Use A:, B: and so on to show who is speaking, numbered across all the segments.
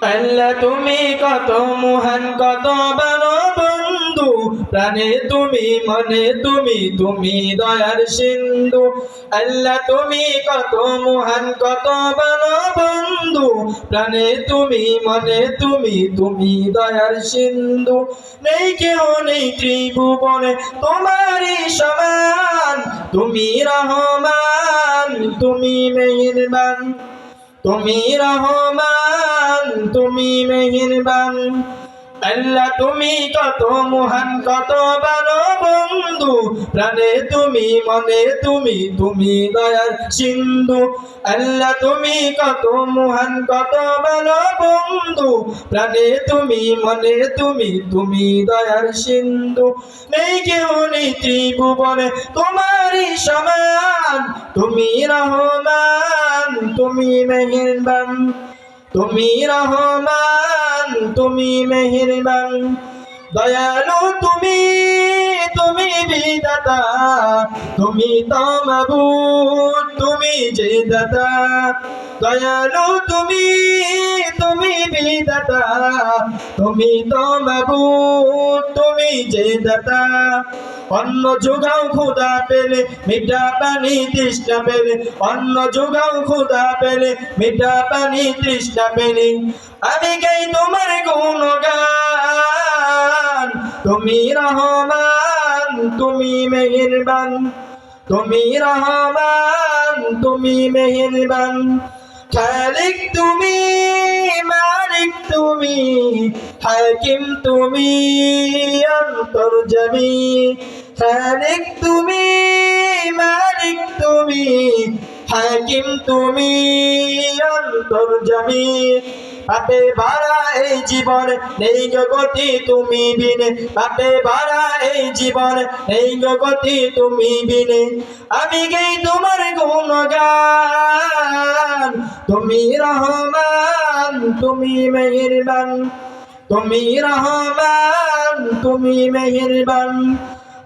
A: আল্লাহ, তুমি কত মহান, কত ভালো বন্ধু। প্রাণে তুমি, মনে তুমি তুমি দয়ার সিন্ধু। আল্লাহ, তুমি কত মহান, কত ভালো বন্ধু। প্রাণে তুমি, মনে তুমি তুমি দয়ার সিন্ধু। নেই কেউ নেই ত্রিভুবনে, তোমারই সমান। তুমি রহমান, তুমি মেহেরবান। তুমি রহমান, তুমি মেহেরবান। আল্লাহ, তুমি কত মহান, কত ভালো বন্ধু। প্রাণে তুমি, মনে তুমি তুমি দয়ার সিন্ধু। আল্লাহ, তুমি কত মহান, কত ভালো বন্ধু। প্রাণে তুমি, মনে তুমি তুমি দয়ার সিন্ধু। নেই কেউ নেই ত্রিভুবনে তোমারই সমান। তুমি রহমান তুমি মেহেরবান তুমি রহমান তুমি মেহেরবান দয়ালু তুমি। তুমি বিদাতা তুমি তো মাবুদ তুমি যে দাতা। দয়ালু তুমি তুমি বিদাতা তুমি তো মাবুদ তুমি যে দাতা। অন্ন যোগাও খুদা পেলে, মিঠা পানি তৃষ্ণা পেলে। অন্ন যোগাও খুদা পেলে, মিঠা পানি তৃষ্ণা পেলে। আমি গাই তোমার গুণগান, তুমি রহমান। তুমি মেহেরবান। তুমি রহমান, তুমি মেহেরবান। খালিক তুমি, মালিক তুমি, হাকিম তুমি অন্তর্জমি খালিক তুমি, মালিক তুমি, হাকিম তুমি অন্তর্জমি পাপে ভাড়া এই জীবন, নেই গতি তুমি বিনে। পাপে ভাড়া এই জীবন, নেই গতি তুমি বিনে। আমি গেই তোমার গুণগান। তুমি রহমান, তুমি মেহেরবান। তুমি রহমান, তুমি মেহেরবান।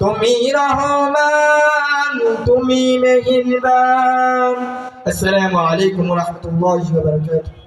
A: তুমি রহমান তুমি মেহেরবান। আসসালামু আলাইকুম রহমতুল্লাহ বারকাতুহু।